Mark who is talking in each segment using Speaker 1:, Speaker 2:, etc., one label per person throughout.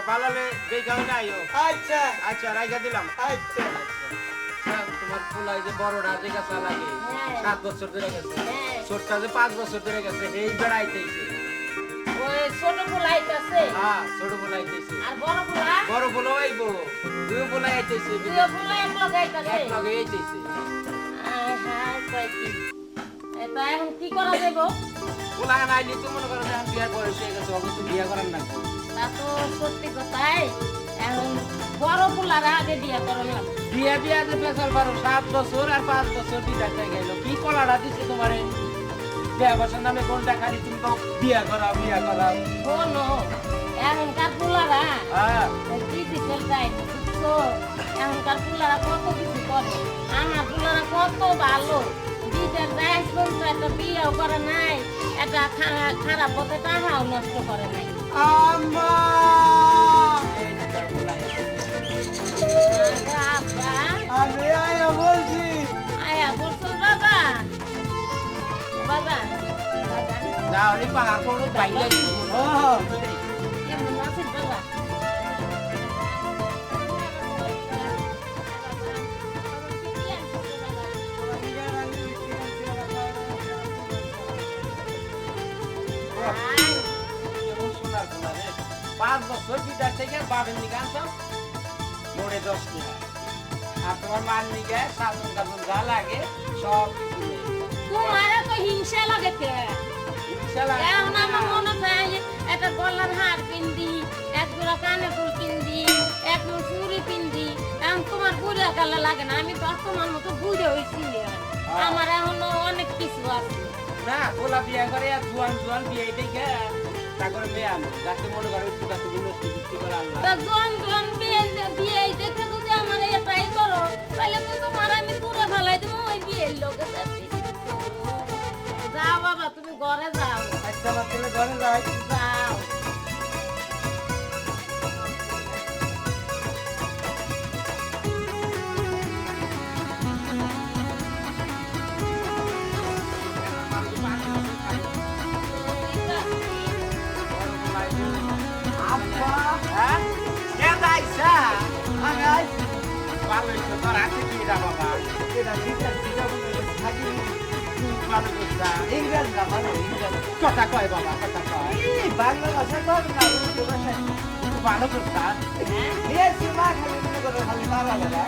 Speaker 1: আচ্ছা ভালো হলে দেখা হয়ে আইও।
Speaker 2: আচ্ছা।
Speaker 1: আচ্ছা রাইখা দিলাম।
Speaker 2: আচ্ছা
Speaker 1: আচ্ছা, তোমার পোলাই যে বড়টা যে গাছা লাগে
Speaker 3: হ্যাঁ।
Speaker 1: সাত বছর ধরে গেছে।
Speaker 3: হ্যাঁ।
Speaker 1: ছোটটা যে পাঁচ বছর ধরে গেছে এই বেড়াইতেছে
Speaker 3: ওই ছোট ফুল
Speaker 1: হ্যাঁ ছোট পোলা
Speaker 3: আর বড় ফুলা
Speaker 1: বড় পোলাও আইবো দুই পোলা আইতেছে।
Speaker 3: দুই ফুলা এক লগে আইতাছে।
Speaker 1: এক লগে আইতেছে।
Speaker 3: আয় হায় কয় কি? এখন কি করা যাব
Speaker 1: পোলা আইলে তো মনে করো যে বয়স হয়ে গেছে অবশ্য বিয়া করার না
Speaker 3: তা তো সত্যি কথাই এখন বড় ফুলারা আগে বিয়ে করার লাগবে
Speaker 1: বিয়া বিয়া যে পেছাল পারো সাত বছর আর পাঁচ বছর দুইটা গেল। কি কলাটা দিচ্ছে তোমারে? বিয়া বছর নামে কোনটা খালি তুমি তো বিয়া করাও বিয়া করাও
Speaker 3: শোনো এখনকার
Speaker 1: হ্যাঁ।
Speaker 3: ডিজিটাল টাইম বুঝছ? এখনকার ফুলারা কত কিছু করে আমার ফুলারা কত ভালো। টাইম পর্যন্ত একটা বিয়েও করে নাই একটা খারাপ পথে টাকাও নষ্ট করে নাই।
Speaker 2: আম্মা।
Speaker 1: এই যে তার পোলা আইছে। পাঁচ বছর বিদার থেকে বাবের নিকে আনছো? মোড়ে দশ টাকা আর তোমার মার নিকে যা লাগে সব কিছু
Speaker 3: তোমার তো হিংসা লাগে কে?
Speaker 1: লাগে
Speaker 3: এখন আমার মনে হয় একটা গলার হার পিন্দি এক জোড়া কানে ফুল পিন্দি এক চুড়ি পিন্দি এখন তোমার বুড়ে গালে লাগে না। আমি তো তোমার মতো বুড়ে হয়েছি আমার এখনও অনেক কিছু আছে।
Speaker 1: না পোলা বিয়ে করে জোয়ান জোয়ান বিয়ে দেখে তারপরে মেয়ে আনো যাতে মনে করো একটু কাছে নষ্টি বিক্রি করে আনলাম
Speaker 3: জন জন বিয়ে বিয়ে দেখে যদি আমার এটাই করো তাহলে তো তোমার আমি পুরো ফেলাই দেবো ওই বিয়ের লোকের যাও বাবা তুমি ঘরে যাও।
Speaker 2: আচ্ছা ছেলে ঘরে
Speaker 3: যাও।
Speaker 1: কথা কয় বাবা কথা কয়
Speaker 2: বাংলা ভাষা
Speaker 1: খুব ভালো
Speaker 2: এই সীমা খালি মনে খালি বাবা বেলা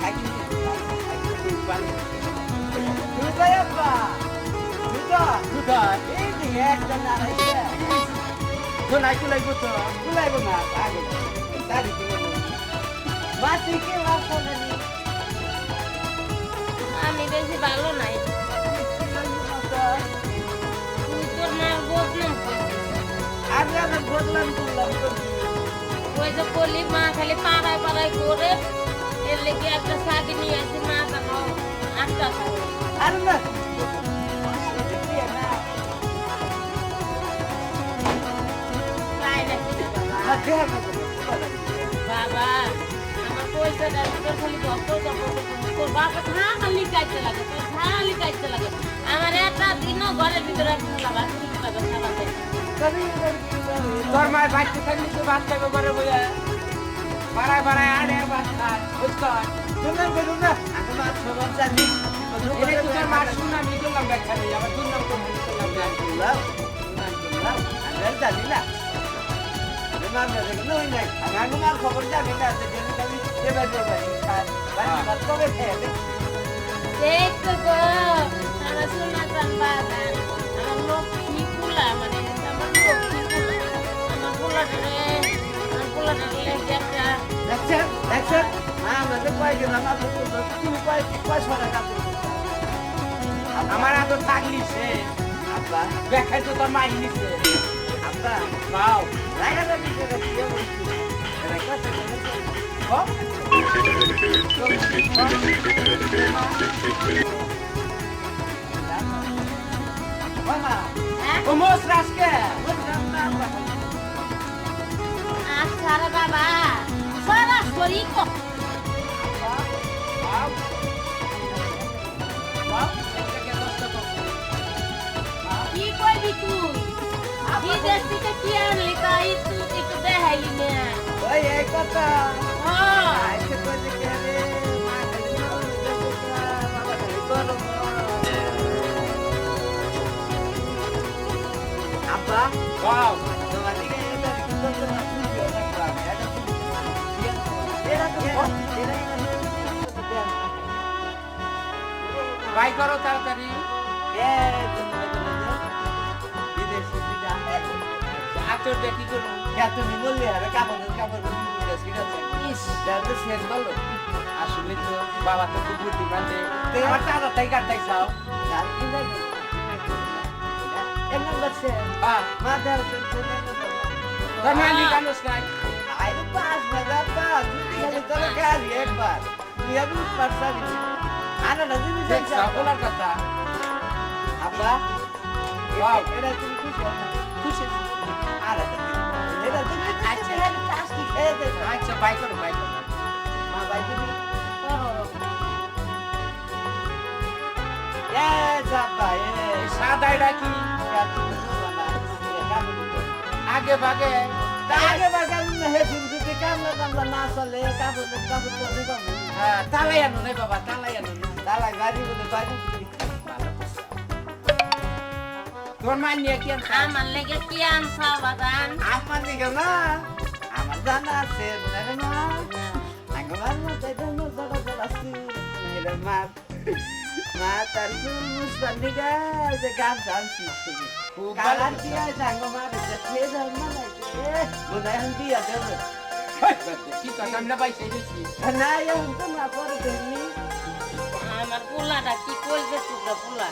Speaker 2: থাকি
Speaker 1: তো নাই কুলাই করছ
Speaker 2: কুলাইব না
Speaker 3: আমি বেশি ভালো নাই। তুই তোর মা বদনাম
Speaker 2: আমি আমার বদলাম করলাম
Speaker 3: ওই যে কলি মা খালি পাড়ায় পাড়ায় করে এর লেগে একটা শাড়ি নিয়ে আসি মা কেন আটটা
Speaker 2: আর না।
Speaker 3: বাবা ভিতরে লাগা
Speaker 1: তোর মায়ের বাচ্চা থাকলে তো ভাত বাড়ায় বাড়ায় আড়ে ভাত খায় বুঝতো
Speaker 2: বলুন না সবার জানি
Speaker 1: এটা তোর মার শুনে আমি করলাম ব্যাখ্যা নেই আবার দুর্নাম করতে করলাম ব্যাখ্যা
Speaker 2: আমি জানি না আমার নই নাই আমি আমার খবর জানি না আমি
Speaker 3: গো আমার সোনা বাবা আমার লক্ষ্মী ফুলা মানে আমার লক্ষ্মী ফুলা আমার ফুলাটা আমার ফুলাটা একটা
Speaker 2: দেখছেন দেখছেন আমাদের কয়েকদিন আমার তুমি কয়েক কয় ছড়া
Speaker 1: আমার এত থাকলি সে।
Speaker 2: আব্বা।
Speaker 1: ব্যাখ্যায় তো তোর মাই নিছে
Speaker 2: আব্বা।
Speaker 1: পাও
Speaker 2: রাগাটা দিতে
Speaker 3: আচ্ছা বাবা।
Speaker 1: পাও একটা কে দশটা কম
Speaker 3: দেশ থেকে কি আনলি তাই একটু একটু দেখাইলি না
Speaker 2: ওই এই কথা
Speaker 1: বাই করো তাড়াতাড়ি আচর দেখি করুন
Speaker 2: তুমি বললে আরে কাপড় কাপড় সেন বলো
Speaker 1: আসলে তো বাবা তো খুব বুদ্ধিমান? আমার তাড়াতাড়ি কাটতাই চাও
Speaker 2: কি লাগে এমন বসে
Speaker 1: হ্যাঁ
Speaker 2: মাদার
Speaker 1: তোর মালি কানুস নাই
Speaker 2: আরে পাঁচ হাজার পাঁচ তুই খালি তোর গাড়ি একবার তুই আমি পারসাবি আরে না দিদি
Speaker 1: দেখ সকলার কথা
Speaker 2: আব্বা
Speaker 1: Wow.
Speaker 2: হও না?
Speaker 1: খুশি
Speaker 2: আরে এটা তুমি
Speaker 1: আচ্ছা।
Speaker 2: আচ্ছা টাস্কি খেয়ে দে
Speaker 1: আচ্ছা বাই করো বাই করো
Speaker 2: মা ভাই তুমি
Speaker 3: করো
Speaker 2: এ চাপা এ
Speaker 1: এই সাদাই রাখি আগে ভাগে।
Speaker 2: আগে বাগান হে শুনতে কামলা কামলা না চলে কাপড় কাপড় তো দিব
Speaker 1: হ্যাঁ তালাই আনো নাই বাবা তালাই আনো না
Speaker 2: দালাই বাড়ি বলে বাড়ি
Speaker 1: ভালো। তোর মাল নিয়ে কি আনছা?
Speaker 3: আমার লেগে কি আনছা বাদান
Speaker 2: আমার দিকে না আমার জানা আছে বুঝলে না। আগবার মতো জানো বড় বড় আছে মেরে। মা কালার
Speaker 1: করছ।
Speaker 2: দিয়া জাঙ্গ মারে যে খেয়ে যাও না বোধহয় এখন দিয়া দেবো
Speaker 1: হেই, বাদ দে, কি কথা আমরা
Speaker 3: পোলাটা কি করবে পোলা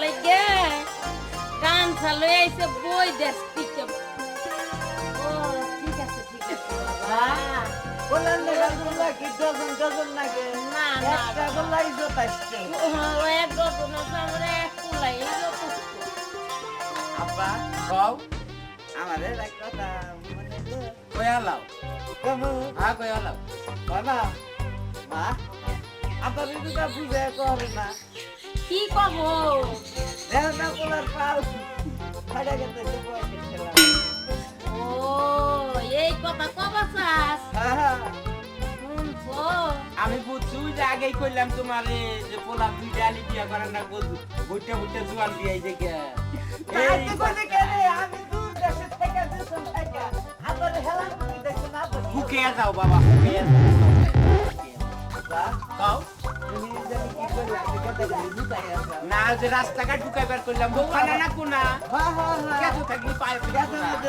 Speaker 3: লেগে কান চালু আইছে বই দেশ
Speaker 2: গুলা কি ডজন ডজন লাগে
Speaker 3: না না
Speaker 2: একটা গুলা ইজত আসছে।
Speaker 3: ও এক ডজন আমরা এক এই
Speaker 2: আব্বা
Speaker 1: কও।
Speaker 2: আমাদের এক কথা মনে তো
Speaker 1: কই আলাও?
Speaker 2: কমু।
Speaker 1: হ্যাঁ কই আলাও?
Speaker 2: বাবা মা আপনার দুটা বুঝে করে না।
Speaker 3: কি কব?
Speaker 2: দেখো না কোলার পাও ফাটা গেছে
Speaker 3: ও এই কথা কব
Speaker 1: যে আগেই কইলাম তোমারে যে পোলা দুইটা আলি বিয়া করার না বইটা বইটা জোয়ান বিয়াই দেখে
Speaker 2: তো তো
Speaker 1: বুকে যাও বাবা বুকে যাও। না যে রাস্তাঘাট ঢুকাইবার করলাম বোকানা না কোনা?
Speaker 2: হ্যাঁ হ্যাঁ হ্যাঁ
Speaker 1: কেতো থাকলি পায়ে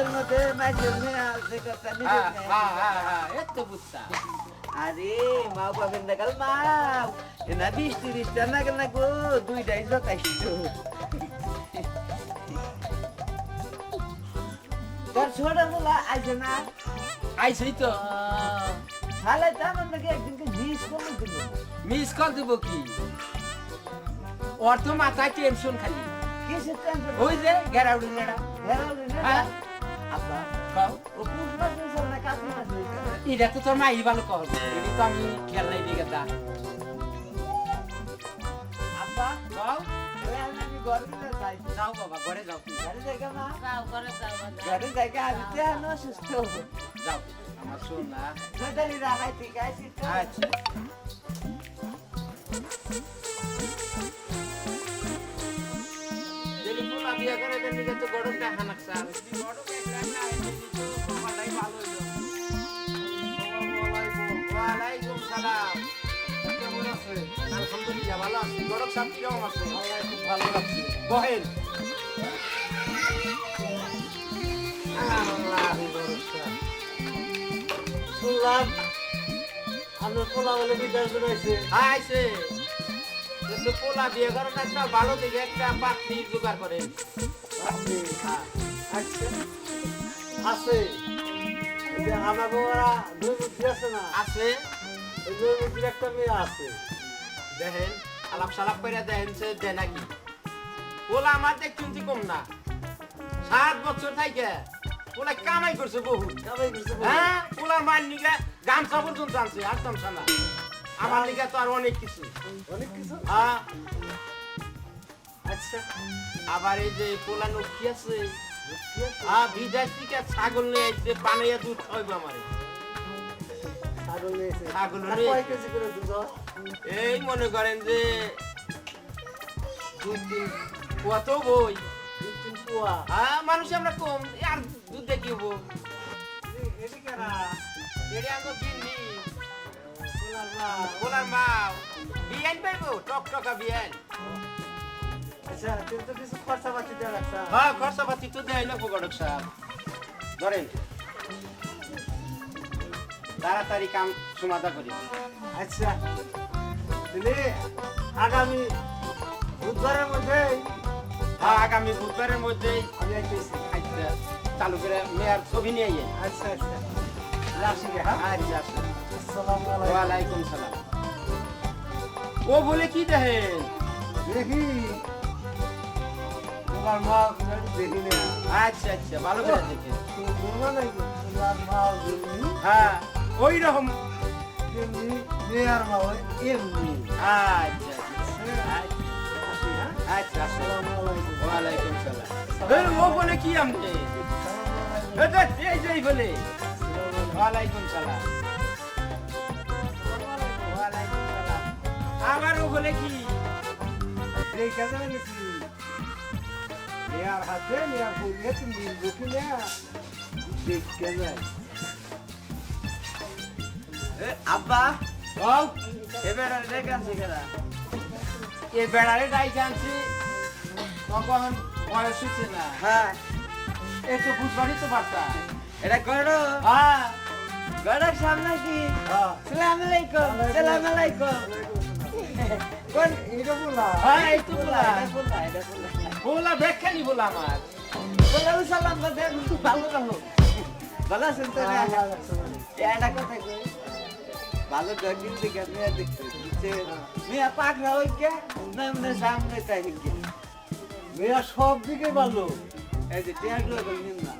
Speaker 2: মধ্যে মাঝে আছে কথা নিজে
Speaker 1: হ্যাঁ হ্যাঁ হ্যাঁ হ্যাঁ এত বুঝতা
Speaker 2: আরে মাও পাবেন না কাল মাও। এনা বিশ তিরিশ টাকা কেন গো দুইটাই যথেষ্ট তোর ছোট বলা আছে না?
Speaker 1: আইসই তো।
Speaker 2: তাহলে তো আমার নাকি একদিনকে জিনিস কমে দিল।
Speaker 1: মিস কল দিব কি? ওর তো মাথায় টেনশন খালি।
Speaker 2: কিসের টেনশন
Speaker 1: ওই যে গেরাউডি নেড়া
Speaker 2: হেরাল
Speaker 1: হ্যাঁ।
Speaker 2: আব্বা ও
Speaker 1: এটা তো তোর মাই ভালো কর। এটা তো আমি খেয়াল নাই দিকে দা
Speaker 2: আব্বা যাই
Speaker 1: যাও বাবা ঘরে যাও।
Speaker 2: ঘরে জায়গা মা।
Speaker 3: যাও যাও
Speaker 2: ঘরে জায়গা আমি তো এখন অসুস্থ
Speaker 1: যাও আমার শোন না।
Speaker 2: রাখাই আসি তো
Speaker 1: আচ্ছা। বিয়া করে নিকে তো গরমটা হানাক সাল গরম ওয়ালাইকুম সালাম। কেমন আছে? আলহামদুলিল্লাহ ভালো আছি। গরম সাপ কীরকম আছে? খুব ভালো লাগছে বহেন।
Speaker 2: শুনলাম আমরা পোলা বলে বিদায় করেছে
Speaker 1: আইছে। কিন্তু পোলা বিয়ে করেন একটা ভালো দিকে একটা পাত্রী জোগাড় করেন
Speaker 2: আপনি আচ্ছা আছে। আমার বাবারা দুই বুদ্ধি আছে না?
Speaker 1: আছে।
Speaker 2: দুই বুদ্ধির একটা মেয়ে আছে।
Speaker 1: দেখেন আলাপ সালাপ করে দেখেন সে দেয় নাকি? আমার দেখ কম না। সাত বছর থাকে পোলা কামাই করছে বহু।
Speaker 2: কিছু বলে।
Speaker 1: হ্যাঁ মায়ের নিগে গামছা পর্যন্ত আনছে আর না। আমার নিগে তো আর অনেক কিছু।
Speaker 2: অনেক কিছু?
Speaker 1: হ্যাঁ
Speaker 4: আচ্ছা।
Speaker 1: আবার এই যে পোলা নক্ষী
Speaker 4: কি আছে?
Speaker 1: আ বিদেশ থেকে ছাগল নিয়ে আসছে পানাইয়া দুধ খাইবে আমারে।
Speaker 4: ছাগল নিয়েছে
Speaker 1: ছাগল নিয়ে-
Speaker 4: কয় কেজি করে দুধ
Speaker 1: এই মনে করেন যে দুধ দিন কত বই
Speaker 4: তিন তিন পোয়া?
Speaker 1: হ্যাঁ মানুষ আমরা কম আর দুধ দেখি হব?
Speaker 4: এ- এটি
Speaker 1: আঙ্গ কিননি
Speaker 4: পোলার মা।
Speaker 1: ওনার মা। বিয়ান পাইবো? টক টকা বিয়ান
Speaker 4: আচ্ছা তুমি তো কিছু খরচা পাতি দেওয়া রাখছা
Speaker 1: হ্যাঁ খরচা পাতি তো দেয় না ফোকটক সাহেব। ধরেন তাড়াতাড়ি কাম সমাধা করি।
Speaker 4: আচ্ছা তাহলে আগামী বুধবারের মধ্যে
Speaker 1: হ্যাঁ আগামী বুধবারের
Speaker 4: আমি
Speaker 1: আচ্ছা চালু করে মেয়ার ছবি নিয়ে
Speaker 4: আচ্ছা আচ্ছা। হ্যাঁ।
Speaker 1: আচ্ছা ওয়ালাইকুম সালাম। ও বলে কি দেখেন?
Speaker 4: দেখি। তোমার মা দেখি না।
Speaker 1: আচ্ছা আচ্ছা ভালো করে
Speaker 4: বলবা তোমার মা
Speaker 1: হ্যাঁ। ওই রকম
Speaker 4: তেমনি মেয়ার মা ওই এমনি।
Speaker 1: আচ্ছা আচ্ছা
Speaker 4: হ্যাঁ?
Speaker 1: আচ্ছা। আচ্ছা
Speaker 4: আসসালামু আলাইকুম
Speaker 1: ওয়ালাইকুম সালাম। ও বলে কি এই দেখ, বলে।
Speaker 4: আলাইকুম।
Speaker 1: ওয়ালাইকুম সালাম। ওয়ালাইকুম সালাম। আবার ও বলে কি?
Speaker 4: এই কাজে গেছি নেয়ার হাতে নেয়ার পড়িয়ে তুমি বুকি নেয়া দেখতে যায়
Speaker 2: আব্বা
Speaker 1: বল
Speaker 2: এবার রেখে আছে কেনা
Speaker 1: এ বেড়ারে তখন বয়স হচ্ছে না
Speaker 2: হ্যাঁ
Speaker 1: এই তো বুঝবারই তো বার্তা
Speaker 2: এটা করো
Speaker 1: হ্যাঁ
Speaker 2: গড়ের সামনে কি সালাম আলাইকুম সালাম আলাইকুম
Speaker 4: কোন এটা বলা
Speaker 1: হ্যাঁ তো বলা
Speaker 2: এটা বললা এটা বললা
Speaker 1: বলা ব্যাখ্যা নি বলা আমার।
Speaker 2: বললা সালাম বাদে ভালো ভালো আছেন তো? এটা কথা কই? ভালো ডগিং দিকে মেয়ে দেখতে। দিচ্ছে মেয়ে পাখরা ওই কে না মানে সামনে তাই কি
Speaker 4: মেয়া সব দিকে ভালো।
Speaker 2: এই যে টিয়াগুলো বললেন না।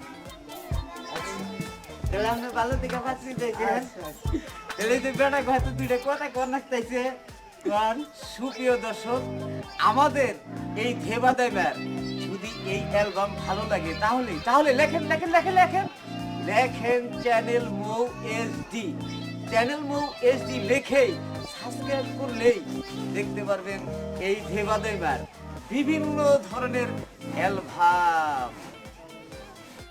Speaker 2: তাহলে আমরা ভালো দিকে পাচ্ছি দেখেন। তাহলে তো বেটা হয়তো দুইটা কথা কনাকতাইছে
Speaker 4: গান
Speaker 2: সুপ্রিয় দর্শক আমাদের এই ধেবা দেবার যদি এই অ্যালবাম ভালো লাগে তাহলে তাহলে লেখেন লেখেন লেখেন লেখেন। লেখেন channel Mou SD channel Mou SD লেখেই subscribe করলেই দেখতে পারবেন এই ধেবা দেবার বিভিন্ন ধরনের অ্যালবাম।